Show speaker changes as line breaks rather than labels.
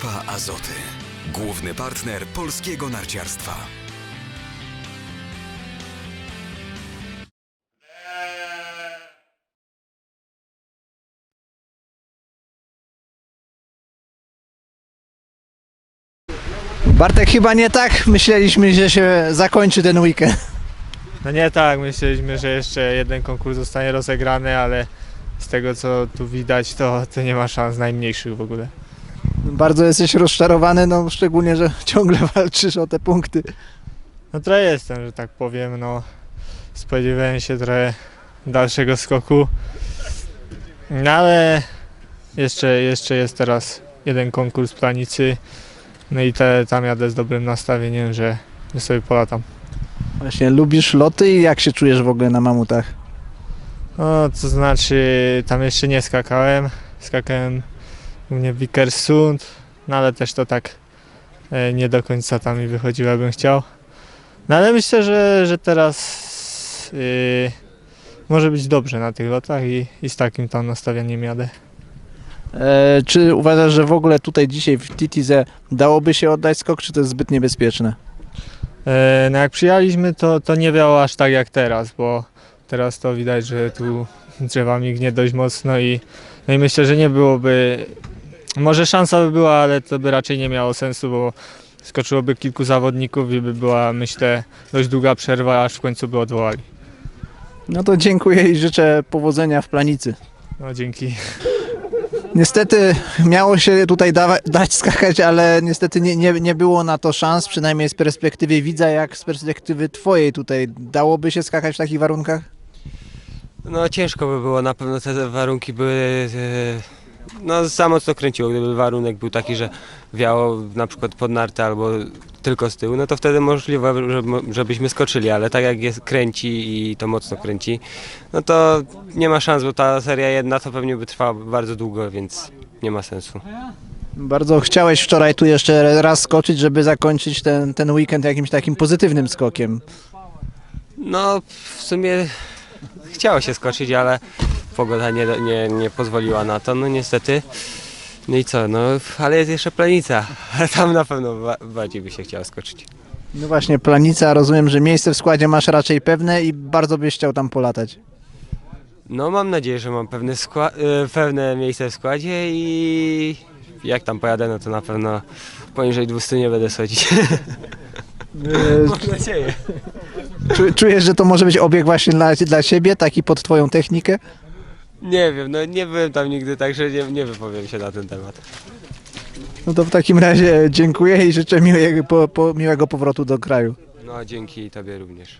Grupa Azoty. Główny partner polskiego narciarstwa.
Bartek, chyba nie tak myśleliśmy, że się zakończy ten weekend.
No nie tak, myśleliśmy, że jeszcze jeden konkurs zostanie rozegrany, ale z tego co tu widać, to, to nie ma szans najmniejszych w ogóle.
Bardzo jesteś rozczarowany, no szczególnie, że ciągle walczysz o te punkty.
No trochę jestem, że tak powiem, no spodziewałem się trochę dalszego skoku, no ale jeszcze, jeszcze jest teraz jeden konkurs w planicy, no i te, tam jadę z dobrym nastawieniem, że, że sobie polatam.
Właśnie, lubisz loty i jak się czujesz w ogóle na mamutach?
No, to znaczy, tam jeszcze nie skakałem. Skakałem u mnie w Vikersund, no ale też to tak e, nie do końca tam mi wychodziło, jakbym chciał. No ale myślę, że, że teraz y, może być dobrze na tych lotach i, i z takim tam nastawieniem jadę.
E, czy uważasz, że w ogóle tutaj dzisiaj w Titize dałoby się oddać skok, czy to jest zbyt niebezpieczne?
E, no jak przyjechaliśmy, to, to nie wiało aż tak jak teraz, bo teraz to widać, że tu drzewami gnie dość mocno i, no i myślę, że nie byłoby, może szansa by była, ale to by raczej nie miało sensu, bo skoczyłoby kilku zawodników i by była, myślę, dość długa przerwa, aż w końcu by odwołali.
No to dziękuję i życzę powodzenia w planicy.
No dzięki.
Niestety miało się tutaj dawa- dać skakać, ale niestety nie, nie, nie było na to szans, przynajmniej z perspektywy widza, jak z perspektywy twojej tutaj. Dałoby się skakać w takich warunkach?
No ciężko by było, na pewno te warunki były, e, no za mocno kręciło, gdyby warunek był taki, że wiało na przykład pod nartę albo tylko z tyłu, no to wtedy możliwe, że- żebyśmy skoczyli, ale tak jak jest kręci i to mocno kręci, no to nie ma szans, bo ta seria jedna to pewnie by trwała bardzo długo, więc nie ma sensu.
Bardzo chciałeś wczoraj tu jeszcze raz skoczyć, żeby zakończyć ten, ten weekend jakimś takim pozytywnym skokiem.
No w sumie chciało się skoczyć, ale pogoda nie, nie, nie pozwoliła na to, no niestety. No i co, no ale jest jeszcze planica, ale tam na pewno ba- bardziej by się chciało skoczyć.
No właśnie, planica, rozumiem, że miejsce w składzie masz raczej pewne i bardzo byś chciał tam polatać.
No mam nadzieję, że mam pewne, e, pewne miejsce w składzie i jak tam pojadę, no to na pewno poniżej 200 nie będę schodzić. Mam nadzieję.
Czu- Czujesz, że to może być obieg właśnie dla, dla ciebie, taki pod twoją technikę?
Nie wiem, no nie byłem tam nigdy, także nie, nie wypowiem się na ten temat.
No to w takim razie dziękuję i życzę miłego, po, po, miłego powrotu do kraju.
No dzięki tobie również.